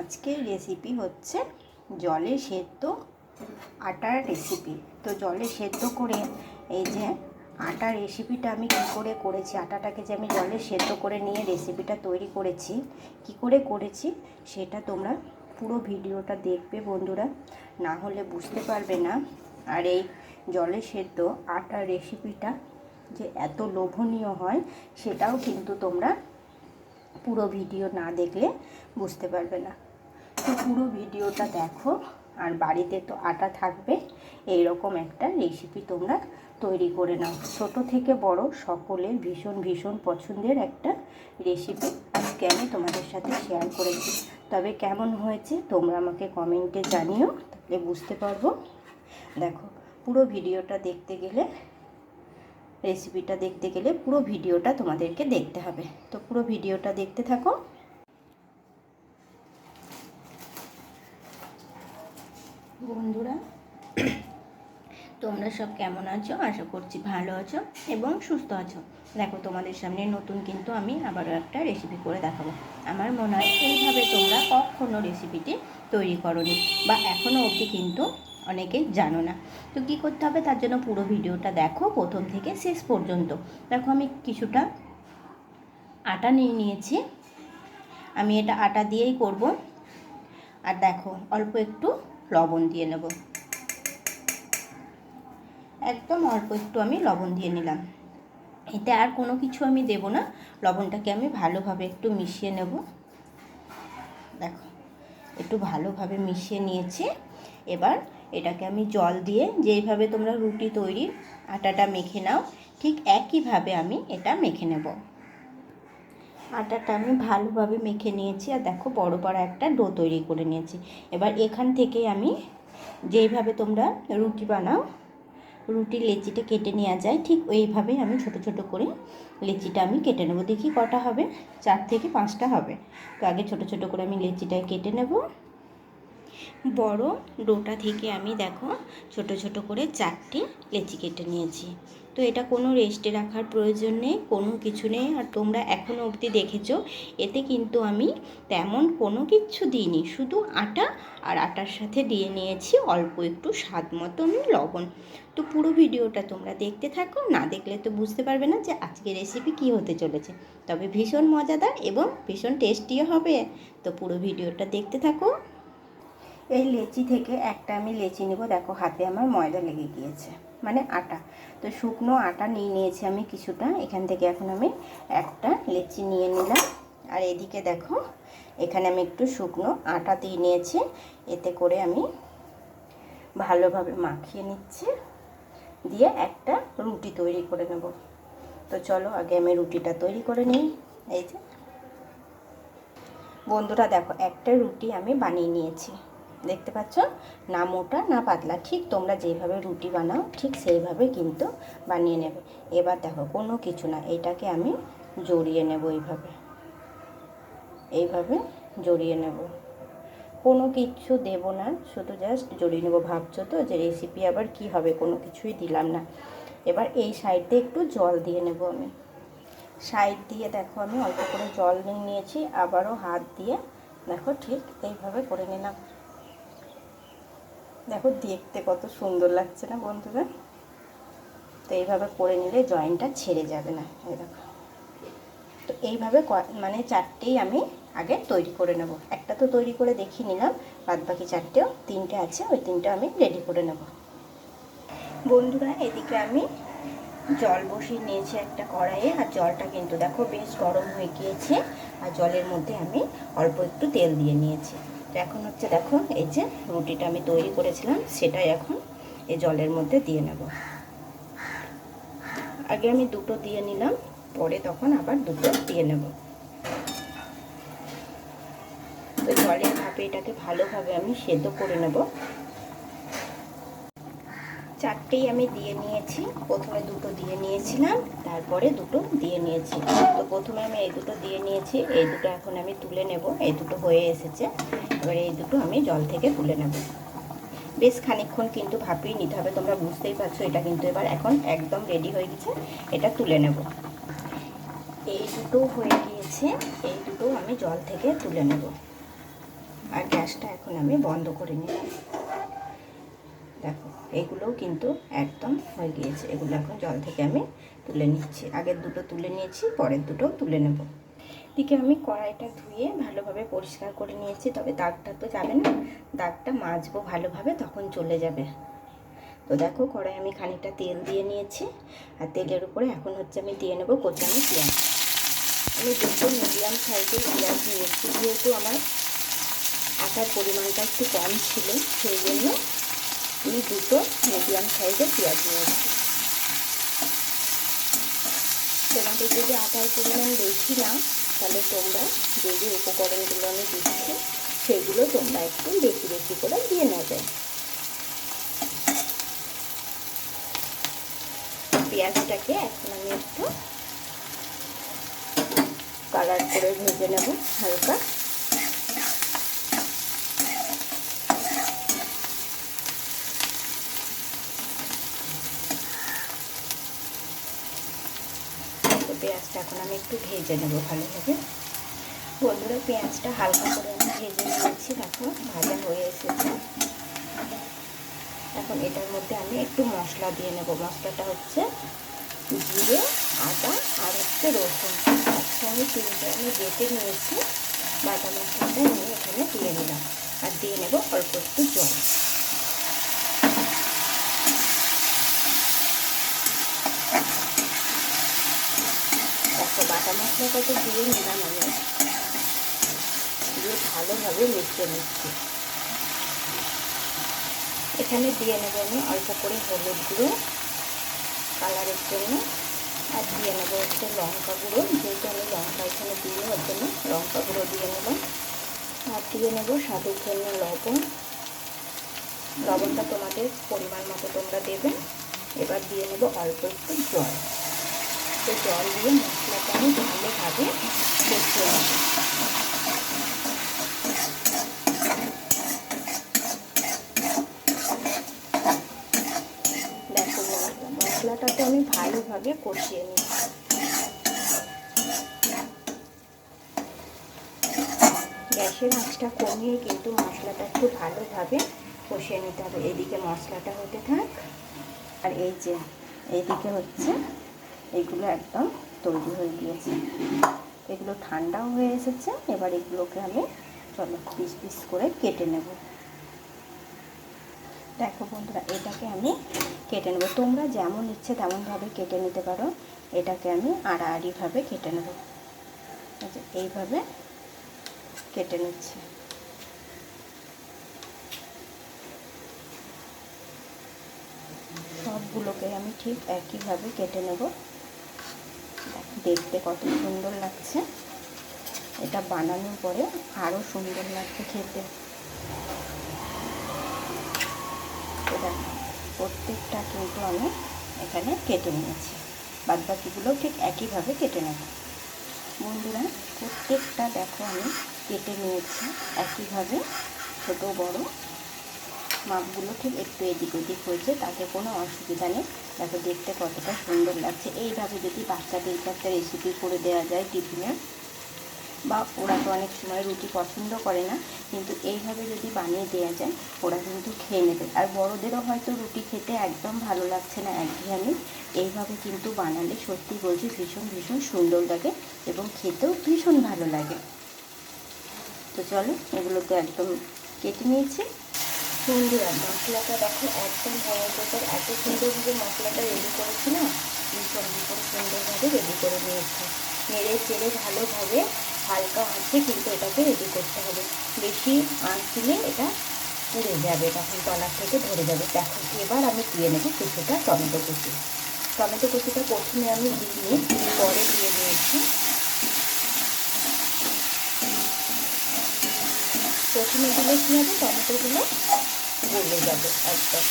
আজকের রেসিপি হচ্ছে জলে সেদ্ধ আটার রেসিপি তো জলে সেদ্ধ করে এই যে আটার রেসিপিটা আমি কী করে করেছি, আটাটাকে যে আমি জলে সেদ্ধ করে নিয়ে রেসিপিটা তৈরি করেছি, কি করে করেছি সেটা তোমরা পুরো ভিডিওটা দেখবে বন্ধুরা। না হলে বুঝতে পারবে না। আর এই জলে সেদ্ধ আটার রেসিপিটা যে এত লোভনীয় হয়, সেটাও কিন্তু তোমরা পুরো ভিডিও না দেখলে বুঝতে পারবে না। তো পুরো ভিডিওটা দেখো, আর বাড়িতে তো আটা থাকবে এই রকম একটা রেসিপি তোমরা তৈরি করে নাও। ছোট থেকে বড় সকলের ভীষণ ভীষণ পছন্দের একটা রেসিপি আজকে আমি তোমাদের সাথে শেয়ার করেছি। তবে কেমন হয়েছে তোমরা আমাকে কমেন্টে জানিও, তাহলে বুঝতে পারব। দেখো, পুরো ভিডিওটা দেখতে গেলে রেসিপিটা দেখতে গেলে পুরো ভিডিওটা তোমাদেরকে দেখতে হবে। তো পুরো ভিডিওটা দেখতে থাকো। বন্ধুরা, তোমরা সব কেমন আছো? আশা করছি ভালো আছো এবং সুস্থ আছো। দেখো, তোমাদের সামনে নতুন কিন্তু আমি আবারও একটা রেসিপি করে দেখাবো। আমার মনে হয় এইভাবে তোমরা কখনো রেসিপিটি তৈরি করনি বা এখনও অবধি কিন্তু অনেকেই জানো না। তো কী করতে হবে? তার জন্য পুরো ভিডিওটা দেখো প্রথম থেকে শেষ পর্যন্ত। দেখো, আমি কিছুটা আটা নিয়ে নিয়েছি। আমি এটা আটা দিয়েই করব। আর দেখো, অল্প একটু লবণ দিয়ে নেব। একদম অল্প একটু আমি লবণ দিয়ে নিলাম। এতে আর কোনো কিছু আমি দেব না। লবণটাকে আমি ভালোভাবে একটু মিশিয়ে নেব। দেখো, একটু ভালোভাবে মিশিয়ে নিয়েছি। এবার এটাকে আমি জল দিয়ে যেইভাবে তোমরা রুটি তৈরি আটাটা মেখে নাও, ঠিক একইভাবে আমি এটা মেখে নেব। আটাটা আমি ভালোভাবে মেখে নিয়েছি আর দেখো বড় বড় একটা ডো তৈরি করে নিয়েছি। এবার এখান থেকে আমি যেইভাবে তোমরা রুটি বানাও রুটির লেচিটা কেটে নেওয়া যায়, ঠিক ওইভাবেই আমি ছোট ছোট করে লেচিটা আমি কেটে নেব। দেখি কটা হবে? চার থেকে পাঁচটা হবে। তো আগে ছোট ছোট করে আমি লেচিটা কেটে নেব। বড় ডোটা থেকে আমি দেখো ছোট ছোট করে চারটি লেচি কেটে নিয়েছি। তো এটা কোনো রেস্টে রাখার প্রয়োজন নেই, কোনো কিছু নেই। আর তোমরা এখনও অবধি দেখেছ, এতে কিন্তু আমি তেমন কোনো কিচ্ছু দিইনি। শুধু আটা আর আটার সাথে দিয়ে নিয়েছি অল্প একটু স্বাদ মতো আমি লবণ। তো পুরো ভিডিওটা তোমরা দেখতে থাকো, না দেখলে তো বুঝতে পারবে না যে আজকে রেসিপি কী হতে চলেছে। তবে ভীষণ মজাদার এবং ভীষণ টেস্টিও হবে। তো পুরো ভিডিওটা দেখতে থাকো। এই লেচি থেকে একটা আমি লেচি নেব। দেখো হাতে আমার ময়দা লেগে গিয়েছে। মানে আটা। তো শুকনো আটা নিয়ে নিয়েছি আমি কিছুটা। এখান থেকে এখন আমি একটা লেচি নিয়ে নিলাম। আর এদিকে দেখো, এখানে আমি একটু শুকনো আটা দিয়ে নিয়েছি। এতে করে আমি ভালোভাবে মাখিয়ে নিচ্ছি। দিয়ে একটা রুটি তৈরি করে নেব। তো চলো, আগে আমি রুটিটা তৈরি করে নিই। এই যে। বন্ধুরা দেখো, একটা রুটি আমি বানিয়ে নিয়েছি। দেখতে পাচ্ছ? না মোটা, না পাতলা। ঠিক তোমরা যেভাবে রুটি বানাও, ঠিক সেইভাবে কিন্তু বানিয়ে নেবে। এবার দেখো, কোনো কিছু না, এটাকে আমি জড়িয়ে নেব এইভাবে। এইভাবে জড়িয়ে নেব। কোনো কিছু দেব না, শুধু জাস্ট জড়িয়ে নেব। ভাবছ তো যে রেসিপি আবার কি হবে? কোনো কিছুই দিলাম না। এবার এই সাইড দিয়ে একটু জল দিয়ে নেব আমি। সাইড দিয়ে দেখো, আমি অল্প করে জল নিয়ে নিয়েছি। আবারও হাত দিয়ে দেখো ঠিক এইভাবে করে নিলাম। দেখো দেখতে কত সুন্দর লাগছে না বন্ধুরা? তো এইভাবে করে নিলে জয়েন্টটা ছেড়ে যাবে না, এই দেখো। তো এইভাবে মানে চারটেই আমি আগে তৈরি করে নেব। একটা তো তৈরি করে দেখিয়ে নিলাম বাদ বাকি চারটেও তিনটে আছে, ওই তিনটে আমি রেডি করে নেব। বন্ধুরা, এদিকে আমি জল বসিয়ে নিয়েছি একটা কড়াইয়ে, আর জলটা কিন্তু দেখো বেশ গরম হয়ে গিয়েছে, আর জলের মধ্যে আমি অল্প একটু তেল দিয়ে নিয়েছি। এখন হচ্ছে দেখো, এই যে রুটিটা আমি তৈরি করেছিলাম, সেটাই এখন এই জলের মধ্যে দিয়ে নেব। আগে আমি দুটো দিয়ে নিলাম, পরে তখন আবার দুটো দিয়ে নেব। তো জলের ভাপে এটাকে ভালোভাবে আমি সেদ্ধ করে নেব। চারটেই আমি দিয়ে নিয়েছি। প্রথমে দুটো দিয়ে নিয়েছিলাম, তারপরে দুটো দিয়ে নিয়েছি। তো প্রথমে আমি এই দুটো দিয়ে নিয়েছি, এই দুটো এখন আমি তুলে নেব, এই দুটো হয়ে এসেছে। এবার এই দুটো আমি জল থেকে তুলে নেব। বেশ খানিক্ষণ কিন্তু ভাপিয়ে নিতে হবে, তোমরা বুঝতেই পারছ, এটা কিন্তু এবার এখন একদম রেডি হয়ে গেছে, এটা তুলে নেব। এই দুটো হয়ে গিয়েছে, এই দুটো আমি জল থেকে তুলে নেব। আর গ্যাসটা এখন আমি বন্ধ করে নিলাম। দেখো, এগুলোও কিন্তু একদম হয়ে গিয়েছে। এগুলো এখন জল থেকে আমি তুলে নিচ্ছি। আগের দুটো তুলে নিয়েছি, পরের দুটোও তুলে নেব। দিকে আমি কড়াইটা ধুয়ে ভালোভাবে পরিষ্কার করে নিয়েছি, তবে দাগটা তো যাবে না। দাগটা মাজবো ভালোভাবে, তখন চলে যাবে। তো দেখো, কড়াই আমি খানিকটা তেল দিয়ে নিয়েছি। আর তেলের উপরে এখন হচ্ছে আমি দিয়ে নেব কোচানো পেঁয়াজ। আমি দুটো মিডিয়াম সাইজের পেঁয়াজ নিয়েছি, যেহেতু আমার আটার পরিমাণটা একটু কম ছিল, সেই জন্য আমি দুটো মিডিয়াম সাইজের পেঁয়াজ নিয়েছি। তোমাদের যদি আটার পরিমাণ বেশি না, তাহলে তোমরা যে যে উপকরণগুলো আমি দিচ্ছি, সেগুলো তোমরা একটু বেশি বেশি করে দিয়ে নেবে। পেঁয়াজটাকে এখন আমি একটু কালার করে ভেজে নেব, হালকা। পেঁয়াজটা এখন আমি একটু ভেজে নেব ভালোভাবে। বন্ধুরা, পেঁয়াজটা হালকা করে আমি ভেজে নিয়েছি, দেখো, ভাজা হয়ে এসেছে। এখন এটার মধ্যে আমি একটু মশলা দিয়ে নেব। মশলাটা হচ্ছে জিরে, আদা আর হচ্ছে রসুন। একসঙ্গে তিনটে আমি বেটে নিয়েছি। বাটা মশলাটা নিয়ে এখানে দিয়ে নিলাম। আর দিয়ে নেব অল্প একটু জল দেখো বাটা মশলাটা তো দিয়ে নিলাম আমি। দিয়ে ভালোভাবে মিশিয়ে নিচ্ছি। এখানে দিয়ে নেব আমি অল্প করে হলুদ গুঁড়ো কালারের জন্য, আর দিয়ে নেব হচ্ছে লঙ্কা গুঁড়ো। যেহেতু আমি লঙ্কা এখানে দিয়ে নেওয়ার জন্য লঙ্কা গুঁড়ো দিয়ে নেব। আর দিয়ে নেব স্বাদের জন্য লবণ। লবণটা তোমাদের পরিমাণ মতো তোমরা দেবে। এবার দিয়ে নেব অল্প একটু জল। তো জল দিয়ে মশলাটা আমি ভালোভাবে কষিয়ে নেব। দেখো বন্ধুরা মশলাটাকে আমি ভালোভাবে কষিয়ে নিচ্ছি। গ্যাসের আঁচটা কমিয়ে কিন্তু মশলাটা একটু ভালোভাবে কষিয়ে নিতে হবে। এদিকে মশলাটা হতে থাক, আর এই যে এইদিকে হচ্ছে এইগুলো একদম তৈরি হয়ে গিয়েছে। এগুলো ঠান্ডাও হয়ে এসেছে, এবার এগুলোকে আমি চলো পিস পিস করে কেটে নেব। দেখো বন্ধুরা, এটাকে আমি কেটে নেব। তোমরা যেমন ইচ্ছে তেমনভাবে কেটে নিতে পারো। এটাকে আমি আড়াআড়িভাবে কেটে নেব। আচ্ছা এইভাবে কেটে নিচ্ছি। সবগুলোকে আমি ঠিক একইভাবে কেটে নেব। দেখতে কত সুন্দর লাগছে। এটা বানানোর পরে আরও সুন্দর লাগছে খেতে। এটা প্রত্যেকটা কিন্তু আমি এখানে কেটে নিয়েছি। বাদবাকিগুলো ঠিক একইভাবে কেটে নেব। বন্ধুরা, প্রত্যেকটা দেখো আমি কেটে নিয়েছি। একইভাবে ছোট বড় মাপগুলো ঠিক একটু এদিক ওদিক হয়েছে, তাতে কোনো অসুবিধা নেই। দেখো দেখতে কতটা সুন্দর লাগছে। এইভাবে যদি বাচ্চাদেরকে একটা রেসিপি করে দেওয়া যায় টিফিনে, বা ওরা তো অনেক সময় রুটি পছন্দ করে না, কিন্তু এইভাবে যদি বানিয়ে দেওয়া যায়, ওরা কিন্তু খেয়ে নেবে। আর বড়োদেরও হয়তো রুটি খেতে একদম ভালো লাগছে না একঘেয়েমি এইভাবে কিন্তু বানালে সত্যি বলছি ভীষণ ভীষণ সুন্দর লাগে এবং খেতেও ভীষণ ভালো লাগে। তো চলো এগুলো তো একদম কেটে নিয়েছি। বন্ধুরা, মশলাটা দেখো একদম গেছে এত সুন্দরভাবে মশলাটা রেডি করেছি না? ভীষণ ভীষণ সুন্দরভাবে রেডি করে নিয়েছি। নেড়ে চেড়ে ভালোভাবে হালকা আঁচে কিন্তু এটাকে রেডি করতে হবে। বেশি আঁচ দিলে এটা পুড়ে যাবে, তখন তলার থেকে ধরে যাবে। দেখো, এবার আমি দিয়ে নেব কিছুটা টমেটো কুচি। টমেটো কুচিটা প্রথমে আমি দিয়ে, পরে দিয়ে দিয়েছি। প্রথমে দিলে কী হবে? টমেটোগুলো গলে যাবে একদম।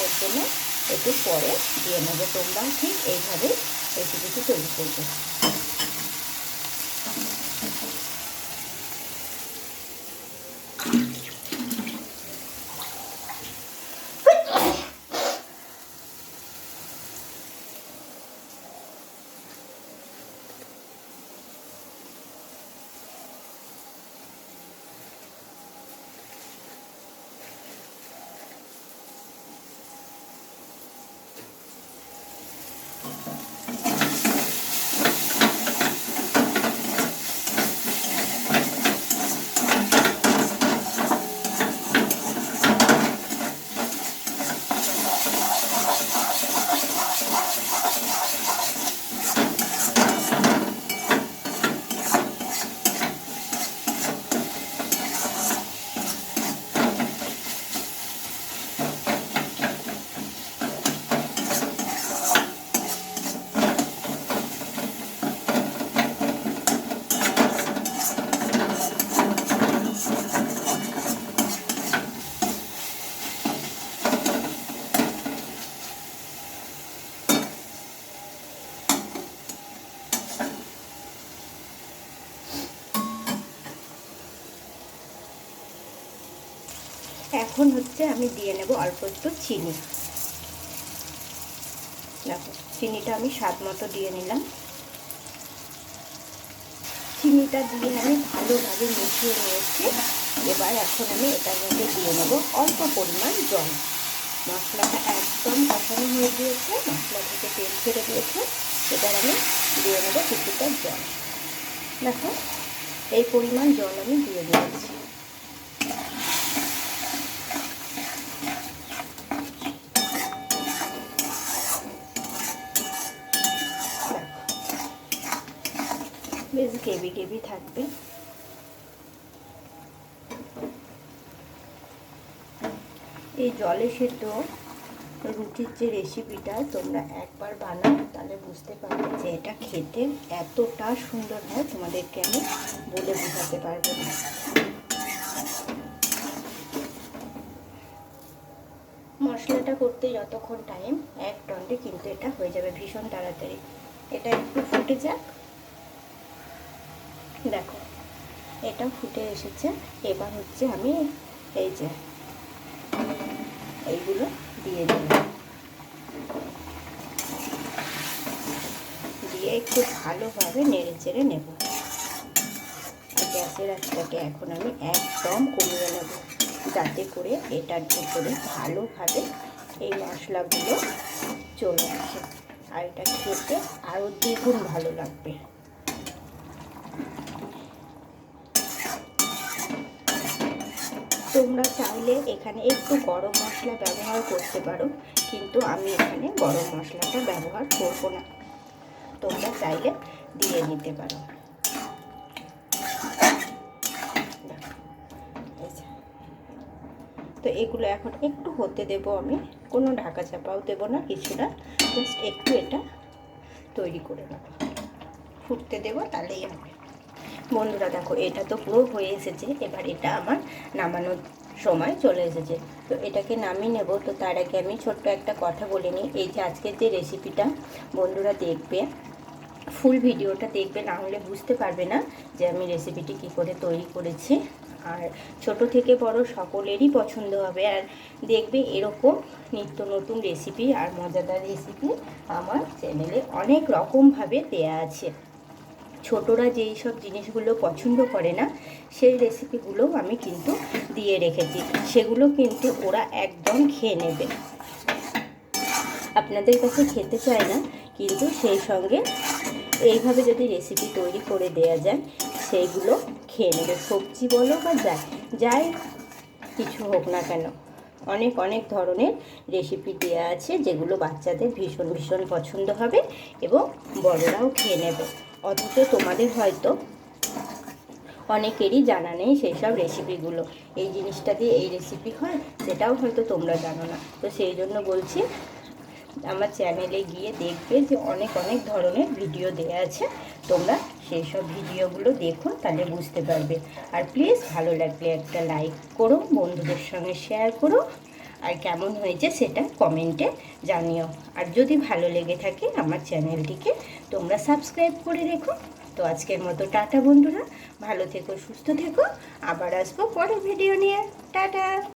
ওর জন্য একটু পরে দিয়ে নেব তোমরা। ঠিক এইভাবে রেসিপিটি তৈরি করবে। নেব অল্প একটু চিনি। দেখো, চিনিটা আমি স্বাদ মতো দিয়ে নিলাম। চিনিটা দিয়ে আমি ভালোভাবে মিশিয়ে নিয়েছি। এবার এখন আমি এটার মধ্যে দিয়ে নেব অল্প পরিমাণ জল। মশলাটা একদম কষানো হয়ে গিয়েছে মশলা থেকে তেল ছেড়ে দিয়েছে। এবার আমি দিয়ে নেব কিছুটা জল। দেখো, এই পরিমাণ জল আমি দিয়ে দিয়েছি। গেবি গেবি থাকবে। এই জলে সেদ্ধ রুটির যে রেসিপিটা তোমরা একবার বানাও, তাহলে বুঝতে পারবে যে এটা খেতে এতটা সুন্দর হয়, তোমাদেরকে আমি বলে বোঝাতে পারব না। মশলাটা করতে যতক্ষণ টাইম এক দণ্ডে কিন্তু এটা হয়ে যাবে ভীষণ তাড়াতাড়ি। এটা একটু ফুটে যাক। দেখো এটা ফুটে এসেছে। এবার হচ্ছে আমি এই যে এইগুলো দিয়ে দিলাম দিয়ে একটু ভালোভাবে নেড়ে চেড়ে নেব গ্যাসের আঁচটাকে এখন আমি একদম কমিয়ে নেব, যাতে করে এটার ভেতরে ভালোভাবে এই মশলাগুলো চলে আসে। আর এটা খেতে আরও দ্বিগুণ ভালো লাগবে। তোমরা চাইলে এখানে একটু গরম মশলা ব্যবহার করতে পারো, কিন্তু আমি এখানে গরম মশলাটা ব্যবহার করব না। তোমরা চাইলে দিয়ে নিতে পারো। তো এগুলো এখন একটু হতে দেব আমি, কোনো ঢাকা চাপাও দেবো না, কিছু না জাস্ট একটু এটা তৈরি করে নেব। ফুটতে দেবো, তাহলেই হবে। বন্ধুরা, দেখো, এটা তো পুরো হয়ে এসেছে। এবার এটা আমার নামানোর সময় চলে এসেছে। তো এটাকে নামিয়ে নেব। তো তার আগে আমি ছোট্ট একটা কথা বলে নিই। এই যে আজকের যে রেসিপিটা বন্ধুরা দেখবে ফুল ভিডিওটা দেখবে, না হলে বুঝতে পারবে না যে আমি রেসিপিটি কি করে তৈরি করেছি। আর ছোট থেকে বড় সকলেরই পছন্দ হবে। আর দেখবে এরকম নিত্য নতুন রেসিপি আর মজাদার রেসিপি আমার চ্যানেলে অনেক রকমভাবে দেয়া আছে। ছোটরা যেই সব জিনিসগুলো পছন্দ করে না, সেই রেসিপিগুলোও আমি কিন্তু দিয়ে রেখেছি। সেগুলো কিন্তু ওরা একদম খেয়ে নেবে। আপনাদের কাছে খেতে চায় না, কিন্তু সেই সঙ্গে এইভাবে যদি রেসিপি তৈরি করে দেয়া যায়, সেইগুলো খেয়ে নেবে। সবজি বলো বা যাই যাই কিছু হোক না কেন, অনেক অনেক ধরনের রেসিপি দেওয়া আছে যেগুলো বাচ্চাদের ভীষণ ভীষণ পছন্দ হবে এবং বড়রাও খেয়ে নেবে। অথচ তোমাদের হয়তো অনেকেরই জানা নেই সেই সব রেসিপিগুলো এই জিনিসটা দিয়ে এই রেসিপি হয়? সেটাও হয়তো তোমরা জানো না। তো সেই জন্য বলছি, আমার চ্যানেলে গিয়ে দেখবে যে অনেক অনেক ধরনের ভিডিও দেওয়া আছে। তোমরা সেই সব ভিডিওগুলো দেখো, তাহলে বুঝতে পারবে। আর প্লিজ ভালো লাগলে একটা লাইক করো, বন্ধুদের সঙ্গে শেয়ার করো। আর কেমন হয়েছে সেটা কমেন্টে জানিও। আর যদি ভালো লেগে থাকে আমার চ্যানেলটিকে, তোমরা সাবস্ক্রাইব করে রেখো। তো আজকের মতো টাটা বন্ধুরা, ভালো থেকো, সুস্থ থেকো। আবার আসব পরের ভিডিও নিয়ে। টাটা!